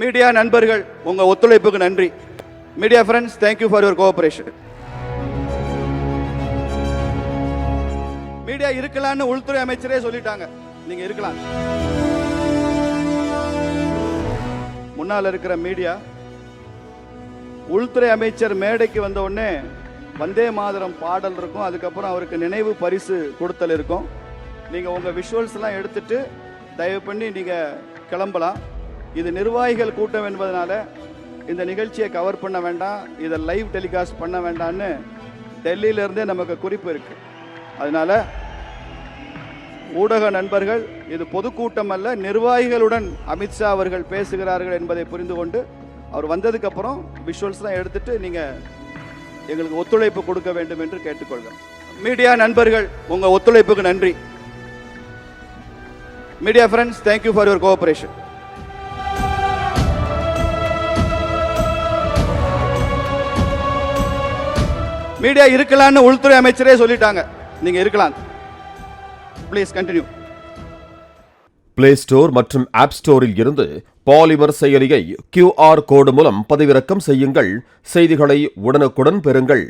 Media நண்பர்கள் உங்க ஒத்துழைப்புக்கு நன்றி. Media friends thank you for your cooperation media இருக்கலாம்னு உள்துறை அமைச்சரே சொல்லிட்டாங்க. நீங்க இருக்கலாம். முன்னால் இருக்கிற மீடியா உள்துறை அமைச்சர் மேடைக்கு வந்த உடனே வந்தே மாதரம் பாடல் இருக்கும் அதுக்கப்புறம் அவருக்கு நினைவு பரிசு கொடுத்தல் இருக்கும். நீங்க உங்க விஷுவல்ஸ் எல்லாம் எடுத்துட்டு தயவு பண்ணி நீங்க கிளம்பலாம். இது நிர்வாகிகள் கூட்டம் என்பதனால இந்த நிகழ்ச்சியை கவர் பண்ண வேண்டாம் இதை லைவ் டெலிகாஸ்ட் பண்ண வேண்டாம்னு டெல்லியிலிருந்தே நமக்கு குறிப்பு இருக்கு. அதனால ஊடக நண்பர்கள் இது பொதுக்கூட்டம் அல்ல நிர்வாகிகளுடன் அமித்ஷா அவர்கள் பேசுகிறார்கள் என்பதை புரிந்து கொண்டு அவர் வந்ததுக்கப்புறம் விஷுவல்ஸ் விஷுவல்ஸ்லாம் எடுத்துட்டு நீங்கள் எங்களுக்கு ஒத்துழைப்பு கொடுக்க வேண்டும் என்று கேட்டுக்கொள்கிறேன் மீடியா நண்பர்கள் உங்கள் ஒத்துழைப்புக்கு நன்றி. Media friends thank you for your cooperation media இருக்கலாம்னு உள்துறை அமைச்சரே சொல்லிட்டாங்க. நீங்க இருக்கலாம். ப்ளீஸ் கண்டினியூ பிளே ஸ்டோர் மற்றும் ஆப் ஸ்டோரில் இருந்து பாலிமர் செயலியை கியூஆர் கோடு மூலம் பதிவிறக்கம் செய்யுங்கள். செய்திகளை உடனுக்குடன் பெறுங்கள்.